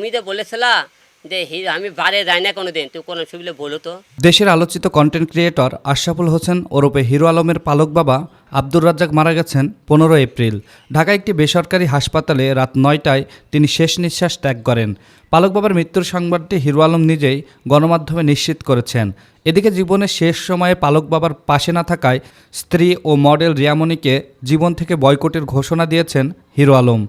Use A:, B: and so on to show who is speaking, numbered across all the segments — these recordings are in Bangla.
A: তুমি তো বলেছিলা যে আমি যাই না কোনো দিন তুই কোনো সুবিধে বলো তো।
B: দেশের আলোচিত কন্টেন্ট ক্রিয়েটর আশরাফুল হোসেন ওরফে হিরো আলমের পালক বাবা আব্দুর রাজ্জাক মারা গেছেন পনেরো এপ্রিল। ঢাকা একটি বেসরকারি হাসপাতালে রাত নয়টায় তিনি শেষ নিঃশ্বাস ত্যাগ করেন। পালক বাবার মৃত্যুর সংবাদটি হিরো আলম নিজেই গণমাধ্যমে নিশ্চিত করেছেন। এদিকে জীবনের শেষ সময়ে পালক বাবার পাশে না থাকায় স্ত্রী ও মডেল রিয়ামণিকে জীবন থেকে বয়কটের ঘোষণা দিয়েছেন হিরো আলম।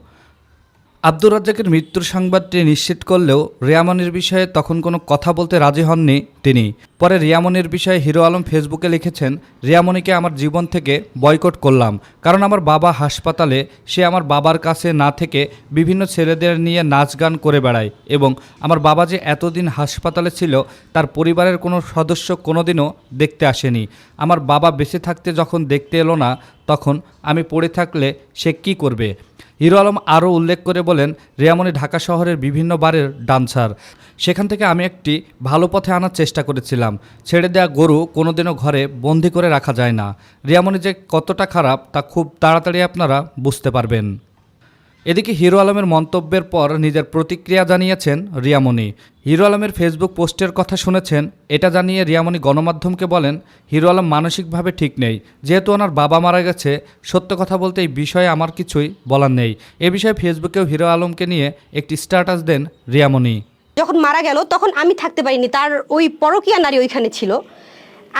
B: আব্দুর রাজ্জাকের মৃত্যুর সংবাদটি নিশ্চিত করলেও রিয়ামনির বিষয়ে তখন কোনো কথা বলতে রাজি হননি তিনি। পরে রিয়ামনির বিষয়ে হিরো আলম ফেসবুকে লিখেছেন, রিয়ামনিকে আমার জীবন থেকে বয়কট করলাম, কারণ আমার বাবা হাসপাতালে, সে আমার বাবার কাছে না থেকে বিভিন্ন ছেলেদের নিয়ে নাচ গান করে বেড়ায় এবং আমার বাবা যে এতদিন হাসপাতালে ছিল, তার পরিবারের কোনো সদস্য কোনোদিনও দেখতে আসেনি। আমার বাবা বেঁচে থাকতে যখন দেখতে এলো না, তখন আমি পড়ে থাকলে সে কি করবে? হিরো আলম আরও উল্লেখ করে বলেন, রিয়ামনি ঢাকা শহরের বিভিন্ন বারের ডান্সার। সেখান থেকে আমি একটি ভালো পথে আনার চেষ্টা করেছিলাম। ছেড়ে দেওয়া গরু কোনোদিনও ঘরে বন্দি করে রাখা যায় না। রিয়ামণি যে কতটা খারাপ তা খুব তাড়াতাড়ি আপনারা বুঝতে পারবেন। এদিকে হিরো আলমের মন্তব্যের পর নিজের প্রতিক্রিয়া জানিয়েছেন রিয়ামণি। হিরো আলমের ফেসবুক পোস্টের কথা শুনেছেন, এটা জানিয়ে রিয়ামণি গণমাধ্যমকে বলেন, হিরো আলম মানসিকভাবে ঠিক নেই। যেহেতু ওনার বাবা মারা গেছে, সত্য কথা বলতে এই বিষয়ে আমার কিছুই বলার নেই। এ বিষয়ে ফেসবুকেও হিরো আলমকে নিয়ে একটি স্ট্যাটাস দেন রিয়ামণি।
C: যখন মারা গেল, তখন আমি থাকতে পারিনি। তার ওই পরকীয়া নারী ওইখানে ছিল।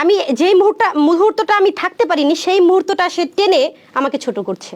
C: আমি যেই মুহূর্তটা মুহূর্তটা আমি থাকতে পারিনি, সেই মুহূর্তটা সে টেনে আমাকে ছোট করছে।